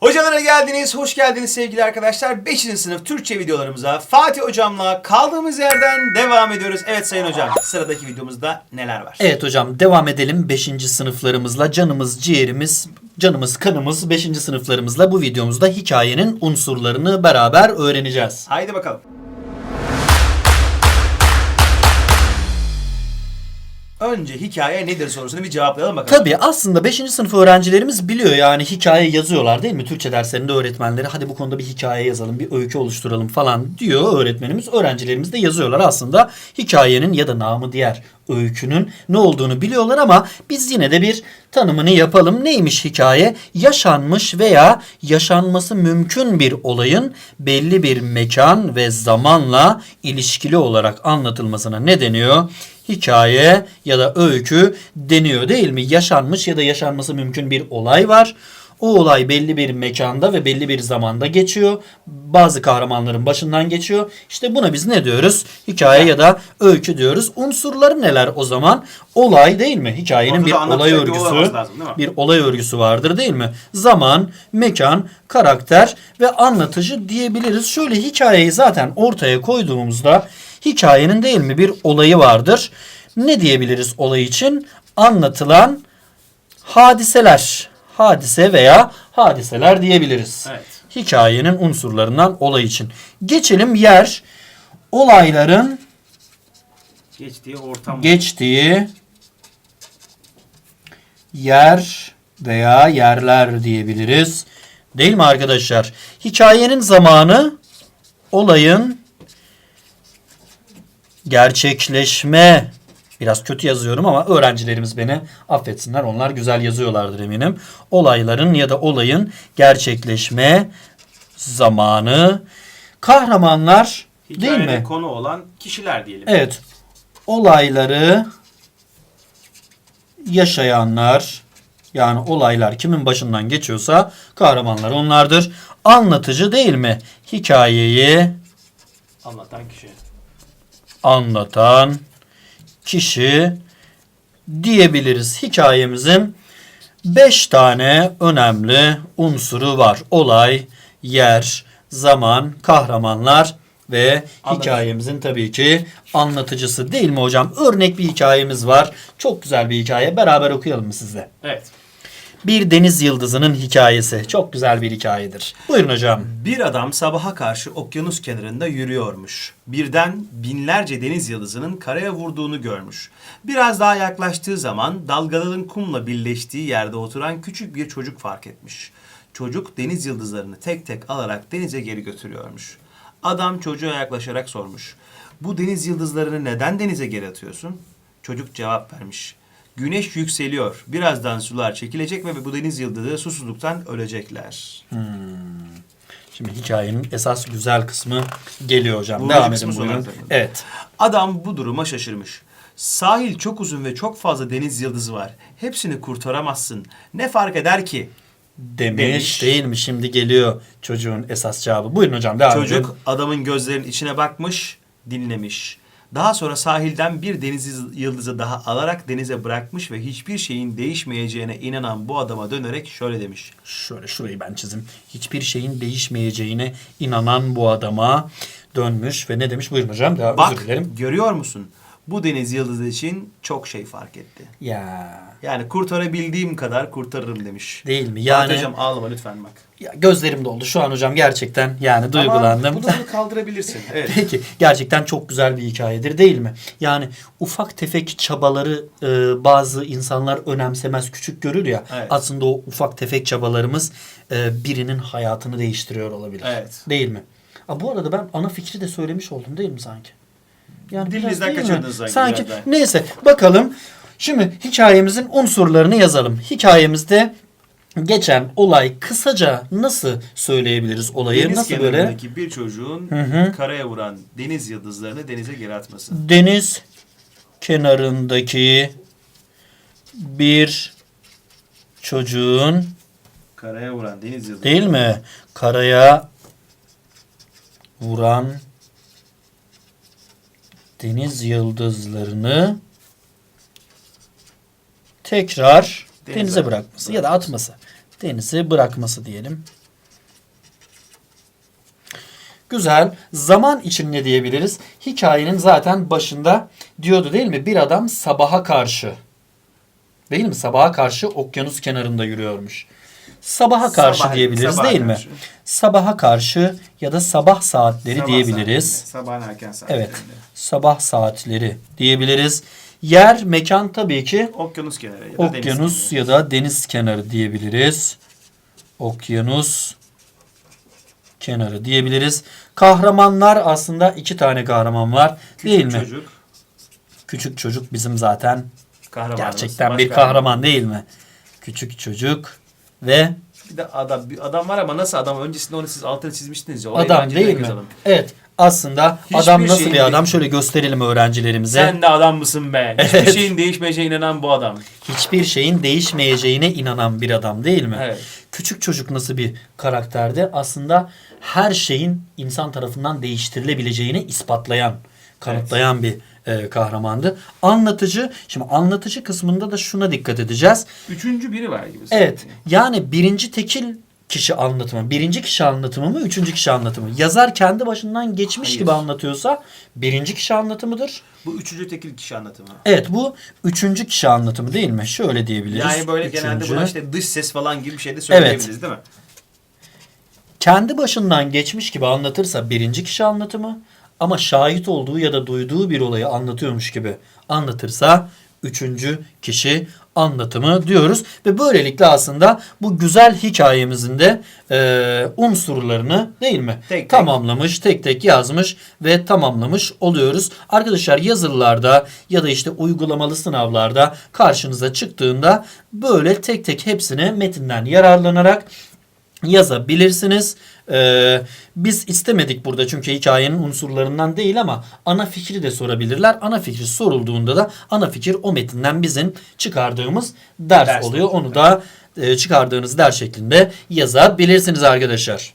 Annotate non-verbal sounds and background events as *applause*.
Hocalara geldiniz, hoş geldiniz sevgili arkadaşlar. 5. sınıf Türkçe videolarımıza Fatih Hocam'la kaldığımız yerden devam ediyoruz. Evet Sayın Hocam, sıradaki videomuzda neler var? Evet hocam devam edelim 5. sınıflarımızla canımız ciğerimiz canımız kanımız 5. sınıflarımızla bu videomuzda hikayenin unsurlarını beraber öğreneceğiz. Haydi bakalım. Önce hikaye nedir sorusunu bir cevaplayalım bakalım. Tabii aslında 5. sınıf öğrencilerimiz biliyor yani hikaye yazıyorlar değil mi? Türkçe derslerinde öğretmenleri hadi bu konuda bir hikaye yazalım, bir öykü oluşturalım falan diyor öğretmenimiz. Öğrencilerimiz de yazıyorlar aslında hikayenin ya da namı diğer öykünün ne olduğunu biliyorlar ama biz yine de bir tanımını yapalım. Neymiş hikaye? Yaşanmış veya yaşanması mümkün bir olayın belli bir mekan ve zamanla ilişkili olarak anlatılmasına ne deniyor? hikaye ya da öykü deniyor değil mi? Yaşanmış ya da yaşanması mümkün bir olay var. O olay belli bir mekanda ve belli bir zamanda geçiyor. Bazı kahramanların başından geçiyor. İşte buna biz ne diyoruz? Hikaye ya da öykü diyoruz. Unsurları neler o zaman? Olay değil mi? Hikayenin bir olay örgüsü, lazım, bir olay örgüsü vardır değil mi? Zaman, mekan, karakter ve anlatıcı diyebiliriz. Şöyle hikayeyi zaten ortaya koyduğumuzda hikayenin değil mi bir olayı vardır. Ne diyebiliriz olay için? Anlatılan hadiseler. Hadise veya hadiseler diyebiliriz. Evet. Hikayenin unsurlarından olay için. Geçelim yer. Olayların Geçtiği ortam. geçtiği yer veya yerler diyebiliriz. Değil mi arkadaşlar? Hikayenin zamanı olayın gerçekleşme biraz kötü yazıyorum ama öğrencilerimiz beni affetsinler. Onlar güzel yazıyorlardır eminim. Olayların ya da olayın gerçekleşme zamanı kahramanlar değil Hikayede mi? konu olan kişiler diyelim. Evet. Olayları yaşayanlar yani olaylar kimin başından geçiyorsa kahramanlar onlardır. Anlatıcı değil mi? Hikayeyi Anlatan kişi. anlatan kişi diyebiliriz. Hikayemizin 5 tane önemli unsuru var. Olay, yer, zaman, kahramanlar ve Anlatıcı. hikayemizin tabii ki anlatıcısı değil mi hocam? Örnek bir hikayemiz var. Çok güzel bir hikaye. Beraber okuyalım mı sizle? Evet. Bir deniz yıldızının hikayesi. Çok güzel bir hikayedir. Buyurun hocam. Bir adam sabaha karşı okyanus kenarında yürüyormuş. Birden binlerce deniz yıldızının karaya vurduğunu görmüş. Biraz daha yaklaştığı zaman dalgaların kumla birleştiği yerde oturan küçük bir çocuk fark etmiş. Çocuk deniz yıldızlarını tek tek alarak denize geri götürüyormuş. Adam çocuğa yaklaşarak sormuş. Bu deniz yıldızlarını neden denize geri atıyorsun? Çocuk cevap vermiş. Güneş yükseliyor. Birazdan sular çekilecek ve bu deniz yıldızı susuzluktan ölecekler. Şimdi hikayenin esas güzel kısmı geliyor hocam. Bu Devam edin buyurun. Evet. Adam bu duruma şaşırmış. Sahil çok uzun ve çok fazla deniz yıldızı var. Hepsini kurtaramazsın. Ne fark eder ki? Demiş, Demiş. değil mi? Şimdi geliyor çocuğun esas cevabı. Buyurun hocam devam edin. Çocuk adamın gözlerinin içine bakmış, dinlemiş. Daha sonra sahilden bir deniz yıldızı daha alarak denize bırakmış ve hiçbir şeyin değişmeyeceğine inanan bu adama dönerek şöyle demiş. Şöyle şurayı ben çizim. Hiçbir şeyin değişmeyeceğine inanan bu adama dönmüş ve ne demiş? Buyurun hocam. Devam, Bak özür dilerim. görüyor musun? Bu deniz yıldızı için çok şey fark etti. Ya Yani kurtarabildiğim kadar kurtarırım demiş. değil mi? Yani... Hocam ağlama lütfen bak. ya gözlerim doldu şu an hocam gerçekten yani duygulandım. Ama bunu kaldırabilirsin. *laughs* Evet. Peki gerçekten çok güzel bir hikayedir değil mi? Yani ufak tefek çabaları e, bazı insanlar önemsemez küçük görür ya. Evet. Aslında o ufak tefek çabalarımız e, birinin hayatını değiştiriyor olabilir. Evet. Değil mi? Aa, bu arada ben ana fikri de söylemiş oldum değil mi sanki? Yani Dilinizden kaçırdınız sanki Sanki biraz daha. neyse bakalım. Şimdi hikayemizin unsurlarını yazalım. Hikayemizde geçen olay kısaca nasıl söyleyebiliriz olayı? Deniz nasıl böyle? kenarındaki bir çocuğun Hı hı. karaya vuran deniz yıldızlarını denize geri atması. deniz kenarındaki bir çocuğun Karaya vuran deniz yıldızları. değil mi? Karaya vuran deniz yıldızlarını tekrar denize, denize bırakması ya da atması. Denize bırakması diyelim. Güzel. Zaman için ne diyebiliriz? Hikayenin zaten başında diyordu değil mi? Bir adam sabaha karşı değil mi? Sabaha karşı okyanus kenarında yürüyormuş. Sabaha karşı Sabah- diyebiliriz sabaha değil mi? karşı. Sabaha karşı ya da sabah saatleri Sabah diyebiliriz. saatlerinde, Sabahın erken saatlerinde. Evet. Sabah saatleri diyebiliriz. Yer, mekan tabii ki Okyanus kenarı ya da deniz okyanus kenarı. ya da deniz kenarı diyebiliriz. Okyanus kenarı diyebiliriz. Kahramanlar aslında iki tane kahraman var değil mi? Çocuk. Küçük çocuk bizim zaten gerçekten bir kahraman değil mi? Küçük çocuk ve Bir de adam, bir adam var ama nasıl adam? Öncesinde onu siz altını çizmiştiniz ya. Adam değil mi? yazalım. Evet. Aslında Hiçbir adam nasıl şeyin bir adam? Şöyle gösterelim öğrencilerimize. Sen de adam mısın be? Hiçbir *laughs* Evet. şeyin değişmeyeceğine inanan bu adam. Hiçbir şeyin değişmeyeceğine inanan bir adam değil mi? Evet. Küçük çocuk nasıl bir karakterdi? Aslında her şeyin insan tarafından değiştirilebileceğini ispatlayan, kanıtlayan bir e, kahramandı. Anlatıcı, şimdi anlatıcı kısmında da şuna dikkat edeceğiz. Üçüncü biri var gibi. Evet, yani birinci tekil kişi anlatımı, birinci kişi anlatımı mı, üçüncü kişi anlatımı? Yazar kendi başından geçmiş Hayır. gibi anlatıyorsa birinci kişi anlatımıdır. Bu üçüncü tekil kişi anlatımı. Evet bu üçüncü kişi anlatımı değil mi? Şöyle diyebiliriz. Yani böyle genelde Üçüncü. buna işte dış ses falan gibi bir şey de söyleyebiliriz değil mi? kendi başından geçmiş gibi anlatırsa birinci kişi anlatımı ama şahit olduğu ya da duyduğu bir olayı anlatıyormuş gibi anlatırsa üçüncü kişi anlatımı diyoruz. Ve böylelikle aslında bu güzel hikayemizin de e, unsurlarını değil mi? Tek tek. tamamlamış tek tek yazmış ve tamamlamış oluyoruz. Arkadaşlar yazılılarda ya da işte uygulamalı sınavlarda karşınıza çıktığında böyle tek tek hepsini metinden yararlanarak yazabilirsiniz. Ee, biz istemedik burada çünkü hikayenin unsurlarından değil ama ana fikri de sorabilirler. Ana fikri sorulduğunda da ana fikir o metinden bizim çıkardığımız ders, Ders. oluyor. Onu da e, çıkardığınız ders şeklinde yazabilirsiniz arkadaşlar.